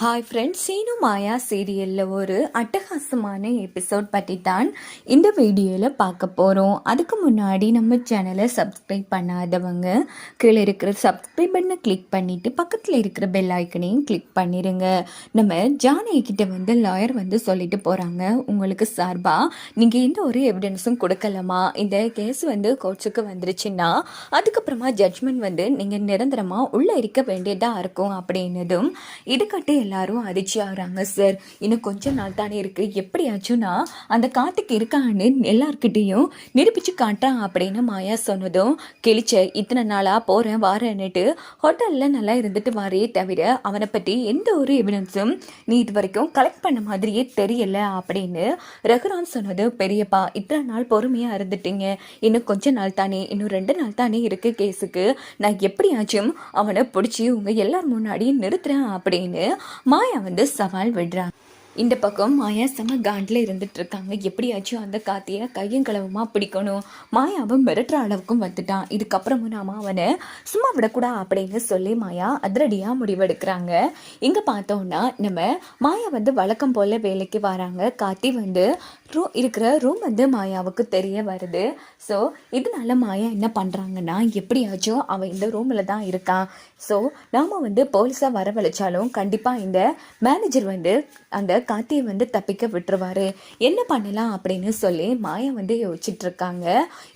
Hi friends Seenu மாயா சீரியலில் ஒரு அட்டகாசமான எபிசோட் பற்றி தான் இந்த வீடியோவில் பார்க்க போகிறோம் அதுக்கு முன்னாடி நம்ம சேனலை சப்ஸ்கிரைப் பண்ணாதவங்க கீழே இருக்கிற சப்ஸ்கிரைப் பண்ண கிளிக் பண்ணிவிட்டு பக்கத்தில் இருக்கிற பெல் ஐக்கனையும் கிளிக் பண்ணிடுங்க நம்ம ஜானகிட்ட வந்து லாயர் வந்து சொல்லிட்டு போகிறாங்க உங்களுக்கு சார்பாக நீங்கள் எந்த ஒரு எவிடன்ஸும் கொடுக்கலாமா? இந்த கேஸ் வந்து கோர்ட்ஸுக்கு வந்துருச்சுன்னா அதுக்கப்புறமா ஜட்ஜ்மெண்ட் வந்து நீங்கள் நிரந்தரமாக உள்ளே இருக்க வேண்டியதாக இருக்கும் அப்படின்னதும் இதுக்கட்டு எல்லாரும் அதிர்ச்சி ஆகுறாங்க சார். இன்னும் கொஞ்ச நாள் தானே இருக்கு. எப்படியாச்சும் நான் அந்த காட்டுக்கு இருக்கான்னு எல்லார்கிட்டேயும் நிரூபிச்சு காட்டுறான் அப்படின்னு மாயா சொன்னதும் கிழிச்ச இத்தனை நாளா போறேன் வாரேன்னுட்டு ஹோட்டல்ல நல்லா இருந்துட்டு வாரே தவிர அவனை பற்றி எந்த ஒரு எவிடன்ஸும் நீ இது வரைக்கும் கலெக்ட் பண்ண மாதிரியே தெரியல அப்படின்னு ரகுராம் சொன்னது பெரியப்பா இத்தனை நாள் பொறுமையா இருந்துட்டீங்க. இன்னும் கொஞ்ச நாள் தானே இன்னும் ரெண்டு நாள் தானே இருக்கு கேஸுக்கு நான் எப்படியாச்சும் அவனை பிடிச்சி உங்க எல்லார் முன்னாடியும் நிறுத்துறேன் அப்படின்னு மாயா வந்து சவால் விடுறாங்க. இந்த பக்கம் மாயா செம காண்டில் இருந்துட்டு இருக்காங்க எப்படியாச்சும் அந்த காத்தியை கையும் களவுமா பிடிக்கணும். மாயாவை மிரட்டுற அளவுக்கும் வந்துட்டான். இதுக்கப்புறமும் நாம அவனை சும்மா விடக்கூடா அப்படின்னு சொல்லி மாயா அதிரடியாக முடிவெடுக்கிறாங்க. இங்கே பார்த்தோன்னா நம்ம மாயா வந்து வழக்கம் போல் வேலைக்கு வராங்க. காத்தி வந்து ரூ இருக்கிற ரூம் வந்து மாயாவுக்கு தெரிய வருது. ஸோ இதனால மாயா என்ன பண்ணுறாங்கன்னா எப்படியாச்சும் அவன் இந்த ரூமில் தான் இருக்கான். ஸோ நாம் வந்து போலீஸாக வரவழைச்சாலும் கண்டிப்பாக இந்த மேனேஜர் வந்து அந்த காத்தியை வந்து தப்பிக்க விட்டுருவாரு. என்ன பண்ணலாம் அப்படின்னு சொல்லி மாயா வந்து யோசிச்சிட்டுருக்காங்க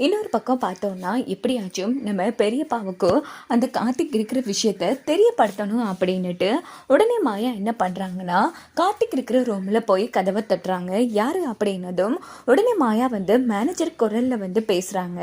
இன்னொரு பக்கம் பார்த்தோம்னா எப்படியாச்சும் நம்ம பெரியப்பாவுக்கு அந்த கார்த்திக் இருக்கிற விஷயத்த தெரியப்படுத்தணும் அப்படின்னுட்டு உடனே மாயா என்ன பண்ணுறாங்கன்னா கார்த்திக் இருக்கிற ரூமில் போய் கதவை தட்டுறாங்க. யார் அப்படின்னு சொன்னதும் உடனே மாயா வந்து மேனேஜர் குரலில் வந்து பேசுகிறாங்க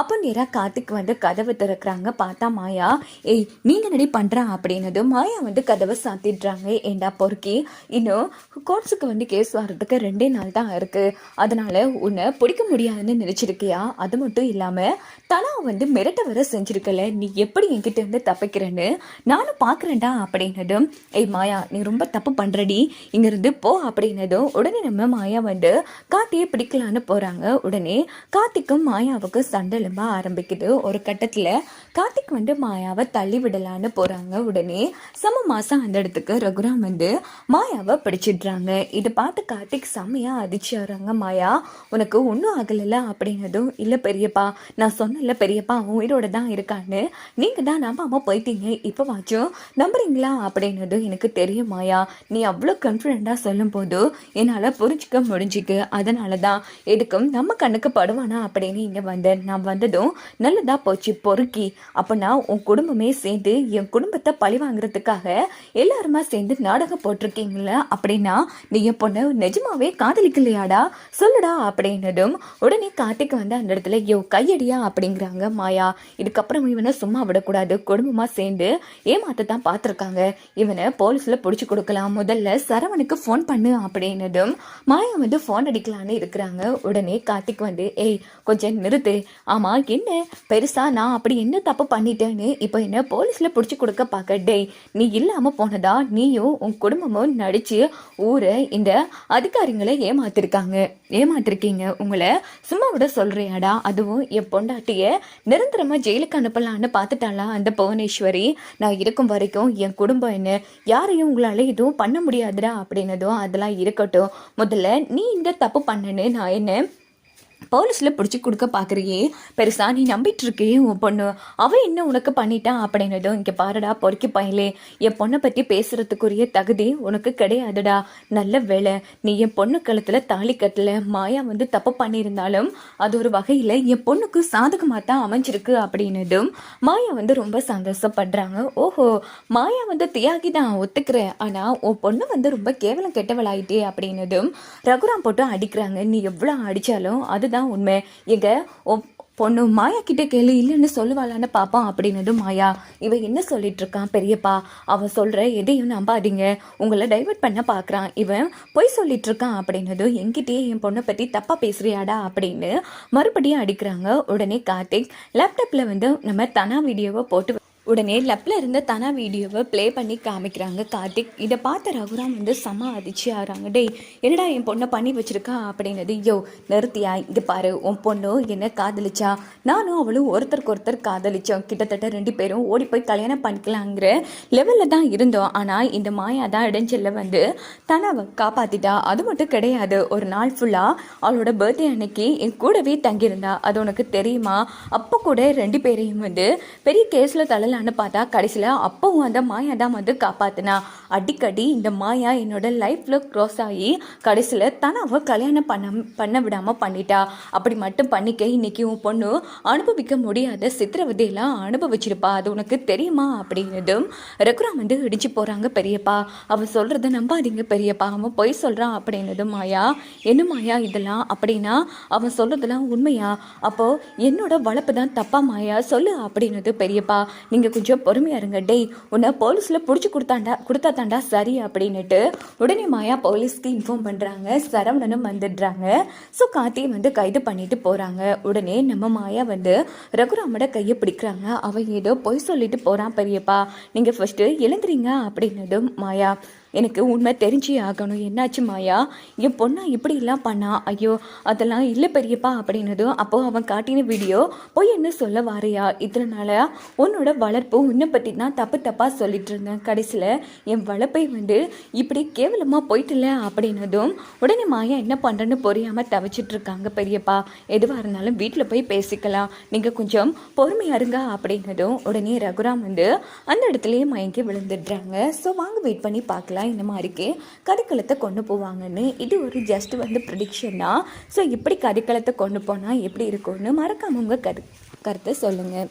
அப்போ நேராக கார்த்திக் வந்து கதவை திறக்கிறாங்க. பார்த்தா மாயா ஏய் நீங்கள் நடி பண்ணுறா அப்படின்னதும் மாயா வந்து கதவை சாத்திடுறாங்க. ஏண்டா பொறுக்கி? இன்னும் கோர்ட்ஸுக்கு வந்து கேஸ் வர்றதுக்கு ரெண்டே நாள் தான் இருக்குது அதனால் உன்னை பிடிக்க முடியாதுன்னு நினச்சிருக்கியா? அது மட்டும் இல்லாமல் தலா வந்து மிரட்ட வர செஞ்சுருக்கல. நீ எப்படி என்கிட்ட இருந்து தப்பிக்கிறேன்னு நானும் பார்க்குறேன்டா அப்படின்னதும் ஏய் மாயா நீ ரொம்ப தப்பு பண்ணுறடி இங்கேருந்து போ அப்படின்னதும் உடனே நம்ம மாயா வந்து கார்த்தியை பிடிக்கலான்னு போகிறாங்க உடனே கார்த்திக்கும் மாயாவுக்கு சண்டை ஆரம்பிக்குது. ஒரு கட்டத்தில் கார்த்திக் வந்து மாயாவை தள்ளி விடலான்னு போகிறாங்க உடனே சம மாதம் அந்த இடத்துக்கு ரகுராம் வந்து மாயாவை பிடிச்சிடுறாங்க. இதை பார்த்து கார்த்திக் செம்மையாக அதிர்ச்சி ஆகிறாங்க. மாயா உனக்கு ஒன்றும் ஆகலைல்ல அப்படின்னதும் இல்லை பெரியப்பா நான் சொன்னல பெரியப்பா அவன் உயிரோட தான் இருக்கான்னு. நீங்கள் தான் நம்பாமல் போயிட்டீங்க. இப்போ வாச்சும் நம்புறீங்களா? அப்படின்னதும் எனக்கு தெரியும் மாயா. நீ அவ்வளோ கான்ஃபிடெண்ட்டாக சொல்லும் போது என்னால் புரிஞ்சிக்க முடிஞ்சிக்கு அதனால தான் எதுக்கும் நம்ம கண்ணுக்கு படுவானா அப்படின்னு இங்கே வந்தேன் நான் வந்ததும் நல்லதா போச்சு பொறுக்கி. அப்போனா உன் குடும்பமே சேர்ந்து என் குடும்பத்தை பழி வாங்குறதுக்காக எல்லாருமா சேர்ந்து நாடகம் போட்டிருக்கீங்களா அப்படின்னா நீ என் பொண்ணு நிஜமாவே காதலிக்கலையாடா? சொல்லுடா அப்படின்னதும் உடனே கார்த்திக் வந்து அந்த இடத்துல யோ கையடியா? அப்படிங்கிறாங்க மாயா. இதுக்கப்புறம் இவனை சும்மா விடக்கூடாது. குடும்பமாக சேர்ந்து ஏமாத்த தான் பார்த்துருக்காங்க. இவனை போலீஸில் பிடிச்சி கொடுக்கலாம். முதல்ல சரவணுக்கு ஃபோன் பண்ணு அப்படின்னதும் மாயா வந்து ஃபோன் அடிக்கலான்னு இருக்கிறாங்க. உடனே கார்த்திக் வந்து ஏய் கொஞ்சம் நிறுத்து. ஆமாம் என்ன? பெருசா நான் அப்படி என்ன தப்பு பண்ணிட்டேன்னு இப்போ என்ன போலீஸில் பிடிச்சி கொடுக்க பார்க்க டேய் நீ இல்லாமல் போனதா? நீயும் உன் குடும்பமும் நடித்து ஊரை இந்த அதிகாரிங்களை ஏமாத்திருக்காங்க. ஏமாத்திருக்கீங்க. உங்களை சும்மா விட சொல்றியாடா? அதுவும் என் பொண்டாட்டிய நிரந்தரமாக ஜெயிலுக்கு அனுப்பலான்னு பார்த்துட்டாளா அந்த புவனேஸ்வரி? நான் இருக்கும் வரைக்கும் என் குடும்பம் என்ன? யாரையும் உங்களால் எதுவும் பண்ண முடியாதுடா அப்படின்னதும் அதெல்லாம் இருக்கட்டும். முதல்ல நீ இந்த தப்பு பண்ணேன்னு நான் என்ன போலீஸில் பிடிச்சி கொடுக்க பார்க்குறியே பெருசா நீ நம்பிட்டு இருக்கே உன் பொண்ணு. அவன் என்ன உனக்கு பண்ணிட்டான் அப்படின்னதும் இங்கே பாருடா பொறுக்கி பயலே. என் பொண்ணை பற்றி பேசுகிறதுக்குரிய தகுதி உனக்கு கிடையாதுடா. நல்ல வேலை நீ என் பொண்ணு கழுத்தில் தாலி கட்டல மாயா வந்து தப்பு பண்ணியிருந்தாலும் அது ஒரு வகையில் என் பொண்ணுக்கு சாதகமாக தான் அமைஞ்சிருக்கு அப்படின்னதும் மாயா வந்து ரொம்ப சந்தோஷப்படுறாங்க. ஓஹோ மாயா வந்து தியாகி தான் ஒத்துக்கிறேன் ஆனால் உன் பொண்ணு வந்து ரொம்ப கேவலம் கெட்டவளாயிட்டே அப்படின்னதும் ரகுராம் போட்டு அடிக்கிறாங்க. நீ எவ்வளோ அடித்தாலும் அது அதுதான் உண்மை. எங்க பொண்ணு மாயா கிட்ட கேளு இல்லைன்னு சொல்லுவாளான்னு பார்ப்போம் அப்படின்னதும் மாயா. இவன் என்ன சொல்லிட்டு இருக்கான் பெரியப்பா? அவன் சொல்ற எதையும் நம்பாதீங்க. உங்களை டைவர்ட் பண்ண பார்க்குறான் இவன் பொய் சொல்லிட்டு இருக்கான் அப்படின்னதும் என்கிட்டயே என் பொண்ணை பற்றி தப்பாக பேசுறியாடா அப்படின்னு மறுபடியும் அடிக்கிறாங்க. உடனே கார்த்திக் லேப்டாப்பில் வந்து நம்ம தனா வீடியோவை போட்டு உடனே லப்பில் இருந்த தனா வீடியோவை ப்ளே பண்ணி காமிக்கிறாங்க கார்த்திக். இதை பார்த்த ரகுராம் வந்து செம அதிர்ச்சி ஆகிறாங்க. டேய் என்னடா என் பொண்ணை பண்ணி வச்சிருக்கா? அப்படின்னது யோ நிறுத்தியா? இங்கே பாரு உன் பொண்ணு என்ன காதலிச்சா? நானும் அவளும் ஒருத்தருக்கு ஒருத்தர் காதலிச்சோம். கிட்டத்தட்ட ரெண்டு பேரும் ஓடி போய் கல்யாணம் பண்ணிக்கலாங்கிற லெவலில் தான் இருந்தோம். ஆனால் இந்த மாயா தான் இடைஞ்சல்ல வந்து தனாவை காப்பாற்றிட்டா அது மட்டும் கிடையாது ஒரு நாள் ஃபுல்லாக அவளோட பர்த்டே அன்னைக்கு என் கூடவே தங்கியிருந்தா. அது உனக்கு தெரியுமா? அப்போ கூட ரெண்டு பேரையும் வந்து பெரிய கேஸில் தள்ளலான்னு பார்த்தா கடைசியில் அப்பவும் அந்த மாயா தான் வந்து காப்பாற்றினா அடிக்கடி இந்த மாயா என்னோட லைஃப்பில் க்ராஸ் ஆகி கடைசியில் தனாவை கல்யாணம் பண்ண பண்ண விடாமல் பண்ணிட்டா. அப்படி மட்டும் பண்ணிக்க இன்னைக்கு உன் பொண்ணு அனுபவிக்க முடியாத சித்திரவதையெல்லாம் அனுபவிச்சிருப்பா. அது உனக்கு தெரியுமா? அப்படின்னதும் ரகுராம் வந்து இடிச்சு போகிறாங்க பெரியப்பா. அவன் சொல்கிறத நம்பாதீங்க பெரியப்பா. அவன் பொய் சொல்கிறான் அப்படின்னதும் மாயா என்ன மாயா இதெல்லாம்? அப்படின்னா அவன் சொல்கிறதெல்லாம் உண்மையா? அப்போ என்னோட வளர்ப்பு தான் தப்பா மாயா? சொல்லு அப்படின்னது பெரியப்பா. நீங்கள் கொஞ்சம் பொறுமையா இருங்க. டேய் உன்னை போலீஸில் பிடிச்சி கொடுத்தாண்டா கொடுத்தா தாண்டா சரி அப்படின்னுட்டு உடனே மாயா போலீஸ்க்கு இன்ஃபார்ம் பண்ணுறாங்க சரவணனும் வந்துடுறாங்க. ஸோ கார்த்தி வந்து கைது பண்ணிட்டு போகிறாங்க உடனே நம்ம மாயா வந்து ரகுராமோட கையை பிடிக்கிறாங்க. அவன் ஏதோ பொய் சொல்லிட்டு போகிறான் பெரியப்பா. நீங்கள் ஃபஸ்ட்டு எழுந்துறீங்க அப்படின்னதும் மாயா எனக்கு உண்மை தெரிஞ்சே ஆகணும். என்னாச்சு மாயா? என் பொண்ணா இப்படிலாம் பண்ணா? ஐயோ அதெல்லாம் இல்லை பெரியப்பா அப்படின்னதும் அப்போது அவன் காட்டின வீடியோ போய் என்ன சொல்ல வாரியா? இதனால உன்னோட வளர்ப்பு உன்னை பற்றி தான் தப்பு தப்பாக சொல்லிட்டு இருந்தேன். கடைசியில் என் வளர்ப்பை வந்து இப்படி கேவலமாக போயிட்டுல அப்படின்னதும் உடனே மாயா என்ன பண்ணுறேன்னு புரியாமல் தவிச்சிட்டு இருக்காங்க பெரியப்பா. எதுவாக இருந்தாலும் வீட்டில் போய் பேசிக்கலாம். நீங்கள் கொஞ்சம் பொறுமையாக இருங்க அப்படின்னதும் உடனே ரகுராம் வந்து அந்த இடத்துலையே மயங்கி விழுந்துடுறாங்க. ஸோ வாங்க வெயிட் பண்ணி பார்க்கலாம். இந்த மாதிரிக்கு கதைக்களத்தை கொண்டு போவாங்கன்னு இது ஒரு ஜஸ்ட் வந்து ப்ரிடிக்ஷன் தான் ஸோ இப்படி கதைக்களத்தை கொண்டு போனால் எப்படி இருக்கும்னு மறக்காம உங்கள் கரு கருத்தை சொல்லுங்கள்